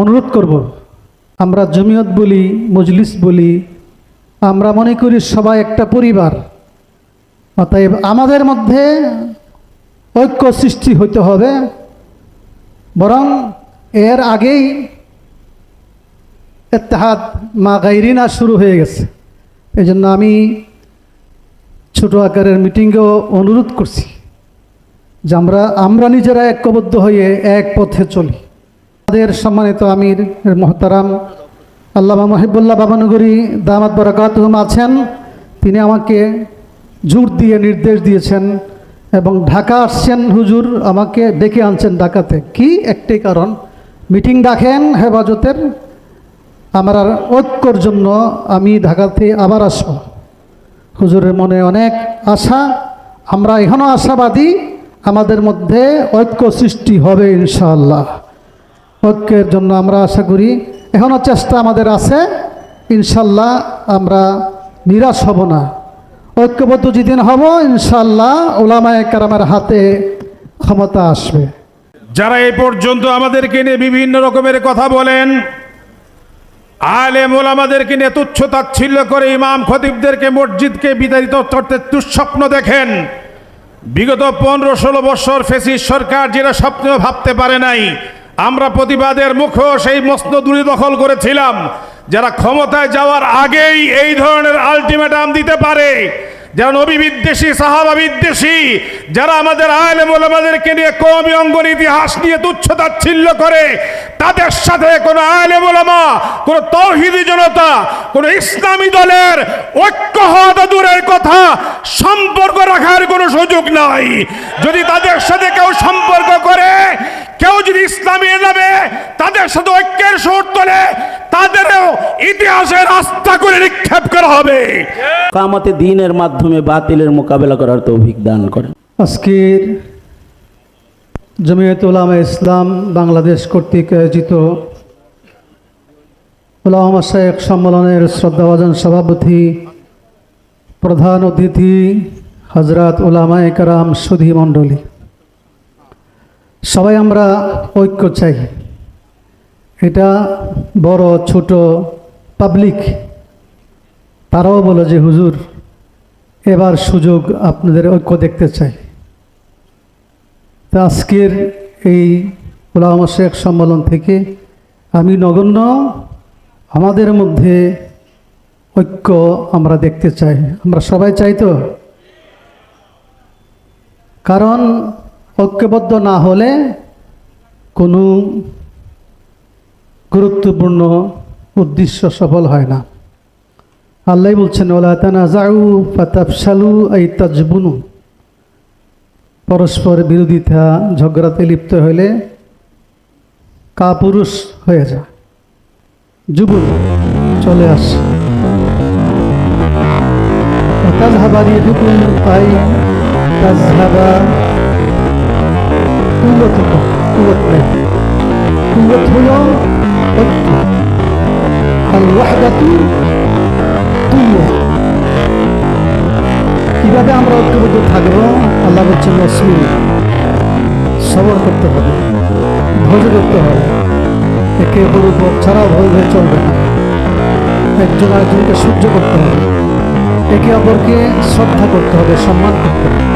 অনুরোধ করব, আমরা জমিয়ত বলি, মজলিস বলি, আমরা মনে করি সবাই একটা পরিবার। অতএব আমাদের মধ্যে ঐক্য সৃষ্টি হইতে হবে, বরং এর আগেই এতেহাদ মা গাইরিনা শুরু হয়ে গেছে। এই জন্য আমি ছোট আকারের মিটিংয়েও অনুরোধ করছি যে আমরা আমরা নিজেরা ঐক্যবদ্ধ হয়ে এক পথে চলি। আমাদের সম্মানিত আমির, মহতারাম আল্লামা মহিবুল্লাহ বাবানগরী দামাত বরাকাতহম আছেন। তিনি আমাকে জোর দিয়ে নির্দেশ দিয়েছেন এবং ঢাকা আসছেন। হুজুর আমাকে ডেকে আনছেন ঢাকাতে। কি একটাই কারণ? মিটিং ডাকেন হেফাজতের। আমার আর ঐক্যর জন্য আমি ঢাকাতে আবার আসব। হুজুরের মনে অনেক আশা। আমরা এখনও আশাবাদী। আমাদের মধ্যে ঐক্য সৃষ্টি হবে ইনশাআল্লাহ। ঐক্যের জন্য আমরা আশা করি এখনও চেষ্টা আমাদের আছে, ইনশাল্লাহ আমরা নিরাশ হব না। ঐক্যবদ্ধ যেদিন হব, ইনশাল্লাহ ওলামায় কারামের হাতে ক্ষমতা আসবে। যারা এ পর্যন্ত আমাদেরকে নিয়ে বিভিন্ন রকমের কথা বলেন, আলেম ওলামাদেরকে নিয়ে তুচ্ছ তাচ্ছিল্য করে ইমাম খতিবদেরকে মসজিদকে বিতাড়িত করতে দুঃস্বপ্ন দেখেন। বিগত পনেরো ষোলো বছর ফেসিস সরকার যেটা স্বপ্নেও ভাবতে পারে নাই আমরা প্রতিবাদের মুখেও সেই মস্ত দূরে দখল করেছিলাম। যারা ক্ষমতায় যাওয়ার আগেই এই ধরনের আলটিমেটাম দিতে পারে, যারা নবী বিদ্বেষী, সাহাবা বিদ্বেষী, যারা আমাদের আলেম ওলামাদেরকে নিয়ে কমি অঙ্গন ইতিহাস নিয়ে তুচ্ছ তাচ্ছিল্য করে, তাদের সাথে কোনো আলেম ওলামা, কোনো তৌহিদি জনতা, কোনো ইসলামী দলের ঐক্য হওয়া দূরের কথা, সম্পর্ক রাখার কোনো সুযোগ নাই। যদি তাদের সাথে কেউ সম্পর্ক করে কেউ যদি ইসলামী নামে তাদের সাথে ঐক্যের সুর তোলে তাদেরও ইতিহাসে রাস্তা করে নিক্ষেপ করা হবে। কামাতে দিনের মাধ্যমে বাতিলের মোকাবেলা করার তৌফিক দান করেন। আজকের জমিয়ত উলামা ইসলাম বাংলাদেশ কর্তৃক আয়োজিত উলামা শেখ সম্মেলনের শ্রদ্ধাভাজন সভাপতি প্রধান অতিথি হজরত উলামা একরাম সুধী মণ্ডলী। সবাই আমরা ঐক্য চাই। এটা বড়, ছোট পাবলিক তারাও বলে যে, হুজুর, এবার সুযোগ আপনাদের ঐক্য দেখতে চাই। তা আজকের এই ওলামা শেখ সম্মেলন থেকে আমি নগণ্য, আমাদের মধ্যে ঐক্য আমরা দেখতে চাই। আমরা সবাই চাই তো? কারণ ঐক্যবদ্ধ না হলে কোনো গুরুত্বপূর্ণ উদ্দেশ্য সফল হয় না। আল্লাহ বলছেন ওলা এই তাজবুনু। পরস্পর বিরোধিতা, ঝগড়াতে লিপ্ত হলে কাপুরুষ হয়ে যায় যুবন চলে আসে। তাজহাবা দিয়ে ঢুকুন তাই তাজহাবা কুয়ত কুয়ত নেই কুয়ত হল ঐক্য আল ওয়াহদাতু তুইয়া কীভাবে আমরা ঐক্যবদ্ধ থাকব আল্লাহ বলছেন রসুল সবর করতে হবে ধৈর্য করতে হবে একে অপর উপর ভয় হয়ে চলবে না একজন আরেকজনকে সহ্য করতে হবে। একে অপরকে শ্রদ্ধা করতে হবে, সম্মান করতে হবে।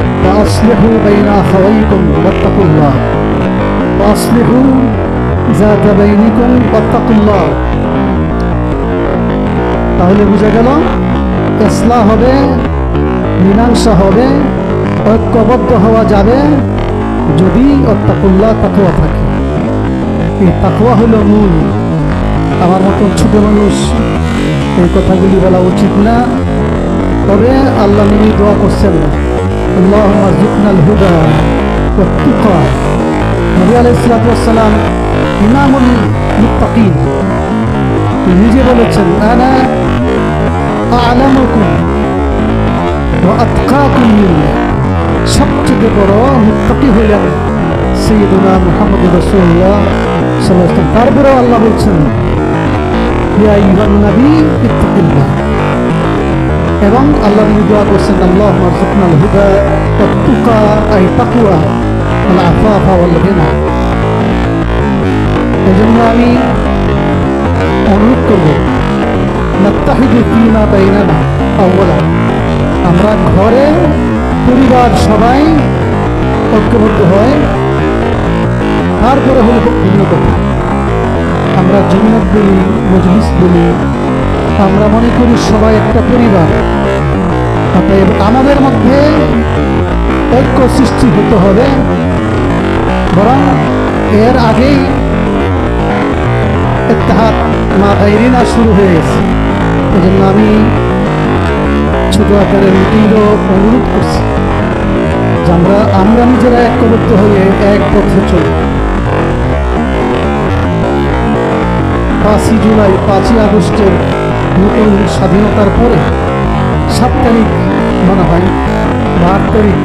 ফাসলিহু বাইনা আখাওয়াইকুম ওয়াত্তাকুল্লাহ ফাসলিহু যাতা বাইনিকুম ওয়াত্তাকুল্লাহ তাহলে বুঝা গেল, ইসলাহ হবে, মীমাংসা হবে, ঐক্যবদ্ধ হওয়া যাবে যদি অত্তাকুল্লাহ তাকওয়া থাকে। এই তাকওয়া হলো মূল। আমার মতন ছোট মানুষ এই কথাগুলি বলা উচিত না। তবে আল্লাহ নবী দোয়া করছেন আল্লাহ মাজুকনাল হুদা ওয়াত্তুকা নবী আলাইহিস সালাতু ওয়াসসালাম ইমামুল মুত্তাকিন। বলছেন, আনা আলামুকুম ওয়া আতকাকুম লিল্লাহ সবচেয়ে বড় মুত্তাকি হইলেন সৈয়দুনা মুহাম্মদ রাসূলুল্লাহ সাল্লাল্লাহু আলাইহি তারপরেও আল্লাহ বলছেন, ইয়া আইয়ুহান নবী ইত্তাকিল্লাহ। এবং আল্লাহ দোয়া করছেন আল্লাহ মারজুকনাল হুদা ওয়াত্তুকা আই তাকওয়া ওয়াল আফাফা ওয়াল গিনা এজন্য আমি অনুরোধ করব নাত্তাহিদু ফিমা বাইনানা আউয়ালা আমরা ঘরে পরিবার সবাই ঐক্যবদ্ধ হয়। তারপরে হলো ভিন্ন কথা আমরা জন্নত বলি, মজলিস বলি আমরা মনে করি সবাই একটা পরিবার। অতএব আমাদের মধ্যে ঐক্য সৃষ্টি হতে হবে। বরং এর আগেই ইত্তেহাদ মা গাইরিনা শুরু হয়ে গেছে। এই জন্য আমি ছোট আকারের মিটিংও অনুরোধ করছি যে আমরা আমরা নিজেরা ঐক্যবদ্ধ হয়ে এক পথে চলি। পাঁচই জুলাই, পাঁচই আগস্টের নতুন স্বাধীনতার পরে সাত তারিখ মনে হয়, বা আট তারিখ,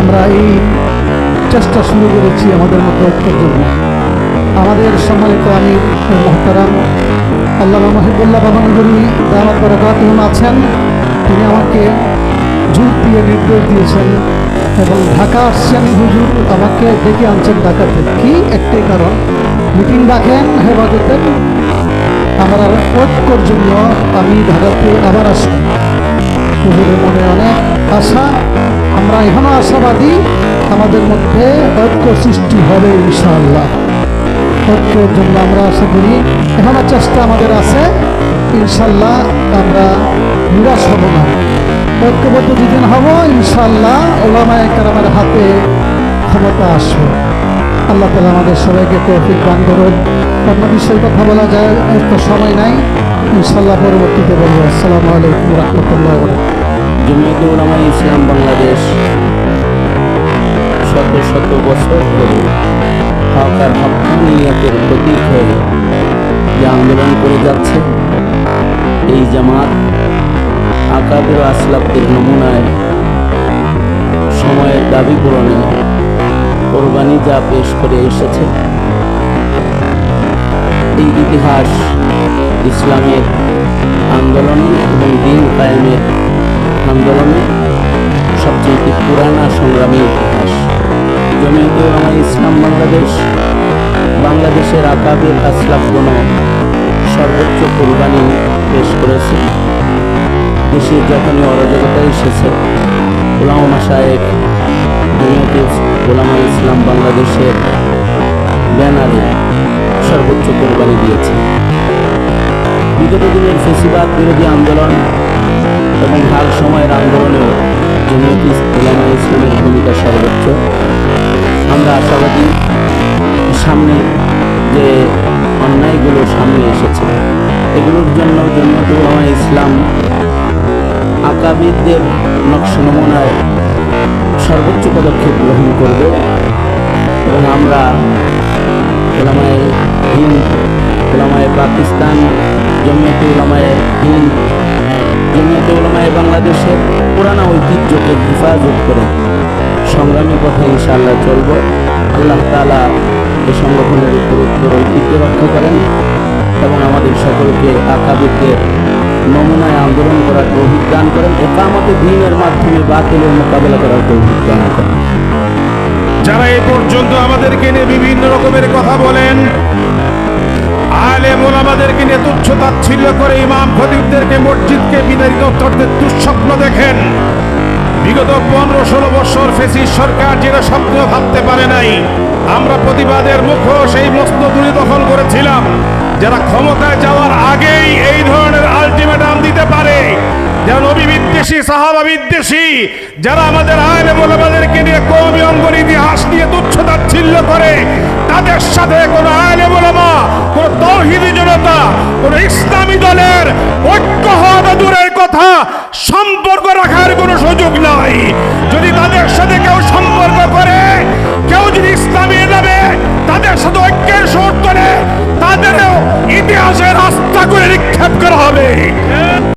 আমরা এই চেষ্টা শুরু করেছি আমাদের মতো ঐক্যের জন্য। আমাদের সম্মানিত আমি মহতারাম আল্লাহ মহিবুল্লাহ বাবানগরী দামাত বরকাতুন আছেন। তিনি আমাকে জোর দিয়ে নির্দেশ দিয়েছেন এবং ঢাকা আসছেন। হুজুর, আমাকে ডেকে আনছেন ঢাকা থেকে। কি? একটাই কারণ। মিটিং ডাকেন হেফাজতের আমার ঐক্যর জন্য আমি ঢাকাতে আবার আসি হুজুরের মনে অনেক আশা, আমরা এখনও আশাবাদী, আমাদের মধ্যে ঐক্য সৃষ্টি হবে ইনশাআল্লাহ। ঐক্যের জন্য আমরা আশা করি, এখনও চেষ্টা আমাদের আছে ইনশাল্লাহ আমরা নিরাশ হব না। ঐক্যবদ্ধ যেদিন হব ইনশাল্লাহ ওলামায় কারামের হাতে ক্ষমতা আসবে। আল্লাহ তালা আমাদের সবাইকে তৌফিক দান করুন অন্য বিষয়ে কথা বলা যায় এত সময় নাই। ইনশাল্লাহ পরবর্তীতে বলব, আসসালামু আলাইকুম রহমতুল্লাহ জমিয়তে উলামা ইসলাম বাংলাদেশ শত শত বছর ধরে হকার হকানিয়াতের প্রতীক হয়ে যে আন্দোলন করে যাচ্ছে, এই জামাত আকাবের আসলাফদের নমুনায় সময়ের দাবি পূরণে কোরবানি যা পেশ করে এসেছে। এই ইতিহাস ইসলামের আন্দোলনে এবং দিন কায়েমের আন্দোলনে সবচেয়ে পুরানা সংগ্রামী ইতিহাস। জমিয়তে উলামা ইসলাম বাংলাদেশ, বাংলাদেশের আকাবের কোনো সর্বোচ্চ কোরবানি পেশ করেছে। দেশের যখনই অরাজকতা এসেছে ওলামা মাসায়েক জমিয়তে ওলামা ইসলাম বাংলাদেশের ব্যানারে সর্বোচ্চ কোরবানি দিয়েছে। বিগত দিনের ফেসিবাদ, বিরোধী আন্দোলন এবং হাল সময়ের আন্দোলনেও জমিয়ত ইসলামা ইসলামের ভূমিকা সর্বোচ্চ। আমরা আশাবাদী সামনে যে অন্যায়গুলো সামনে এসেছে, এগুলোর জন্য জমিয়ত উলামা ইসলাম আকাবিদদের নকশ নমুনায় সর্বোচ্চ পদক্ষেপ গ্রহণ করবে। এবং আমরা ওলামায় হিন্দ, ওলামায় পাকিস্তান, জমিয়তে ওলামায় হিন্দ জমিয়তে ওলামায় বাংলাদেশের পুরানা ঐতিহ্যকে হেফাজত করে সংগ্রামী পথে ইনশাআল্লাহ চলব। আল্লাহ তালা এই সংগঠনের উপর ঐতিহ্য রক্ষা করেন এবং আমাদের সকলকে আকাবিদদের নমুনায় আন্দোলন করার তৌফিক দান করেন একামতে দিনের মাধ্যমে বাতিলের মোকাবেলা করার তৌফিক দান করেন। যারা এ পর্যন্ত আমাদেরকে নিয়ে বিভিন্ন রকমের কথা বলেন আলেম আমাদেরকে নিয়ে তুচ্ছ তাচ্ছিল্য করে ইমাম মসজিদকে বিতাড়িত করতে দুঃস্বপ্ন দেখেন। বিগত পনেরো ষোলো বছর ফেসিস সরকার যেটা স্বপ্ন ভাবতে পারে নাই, আমরা প্রতিবাদের মুখ সেই দূরে দখল করেছিলাম। যারা ক্ষমতায় যাওয়ার আগেই এই ধরনের আলটিমেটাম দিতে পারে যারা নবী বিদ্বেষী সাহাবা বিদ্বেষী যারা আমাদের আইন আমাদেরকে নিয়ে কৌমি অঙ্গন ইতিহাস নিয়ে তুচ্ছ তাচ্ছিল্য করে, তাদের সাথে কোনো আইন বলামা কোনো তৌহিদি জনতা, কোনো ইসলামী দলের ঐক্য হওয়া দূরের কথা, সম্পর্ক রাখার কোনো সুযোগ নাই। ইতিহাসে রাস্তা করে নিক্ষেপ করা হবে।